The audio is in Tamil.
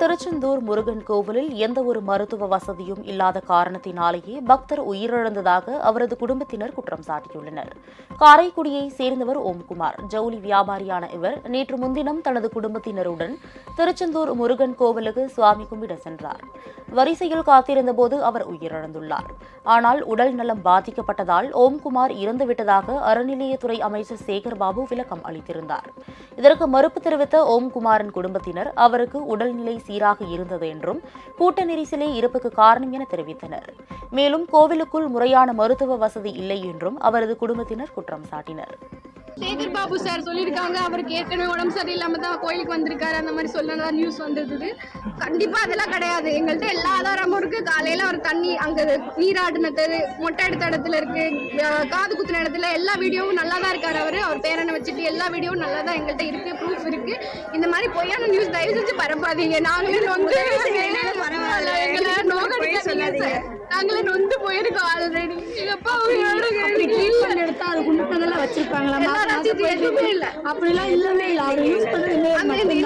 திருச்செந்தூர் முருகன் கோவிலில் எந்த ஒரு மருத்துவ வசதியும் இல்லாத காரணத்தினாலேயே பக்தர் உயிரிழந்ததாக அவரது குடும்பத்தினர் குற்றம் சாட்டியுள்ளனர். காரைக்குடியை சேர்ந்தவர் ஓம்குமார். ஜவுளி வியாபாரியான இவர் நேற்று முன்தினம் தனது குடும்பத்தினருடன் திருச்செந்தூர் முருகன் கோவிலுக்கு சுவாமி கும்பிட சென்றார். வரிசையில் காத்திருந்தபோது அவர் உயிரிழந்துள்ளார். ஆனால் உடல் நலம் பாதிக்கப்பட்டதால் ஓம்குமார் இறந்துவிட்டதாக அறநிலையத்துறை அமைச்சர் சேகர்பாபு விளக்கம் அளித்திருந்தார். இதற்கு மறுப்பு தெரிவித்த ஓம்குமாரின் குடும்பத்தினர் அவருக்கு உடல்நிலை சீராக இருந்தது என்றும் கூட்ட நெரிசலே இறப்புக்கு காரணம் என தெரிவித்தனர். மேலும் கோவிலுக்குள் முறையான மருத்துவ வசதி இல்லை என்றும் அவரது குடும்பத்தினர் குற்றம் சாட்டினர். சேகர் பாபு சார் சொல்லியிருக்காங்க. அவருக்கு ஏற்கனவே உடம்பு சரியில்லாம தான் கோயிலுக்கு வந்திருக்காரு. அந்த மாதிரி சொல்லலாம் நியூஸ் வந்திருந்தது. கண்டிப்பா அதெல்லாம் கிடையாது. எங்கள்கிட்ட எல்லா ஆதாரமும் இருக்கு. காலையில அவர் தண்ணி அங்க நீராடினது மொட்டை எடுத்த இடத்துல இருக்கு. காது குத்துன இடத்துல எல்லா வீடியோவும் நல்லா தான் இருக்காரு அவரு. அவர் பேரனை வச்சுட்டு எல்லா வீடியோவும் நல்லா தான் எங்கள்கிட்ட இருக்கு ப்ரூஃப் இருக்கு. இந்த மாதிரி பொய்யான நியூஸ் தயவு செஞ்சு பரப்பாதீங்க. நாங்களே சார் நாங்களே நொந்து போயிருக்கோம் ஆல்ரெடி அப்பா ட்ரீட்மெண்ட் எடுத்தா அது குண்டதெல்லாம் வச்சிருப்பாங்களா? எதுவுமே இல்லை. அப்படிலாம் இல்லவே இல்லை. அவர் யூஸ் பண்ணுறது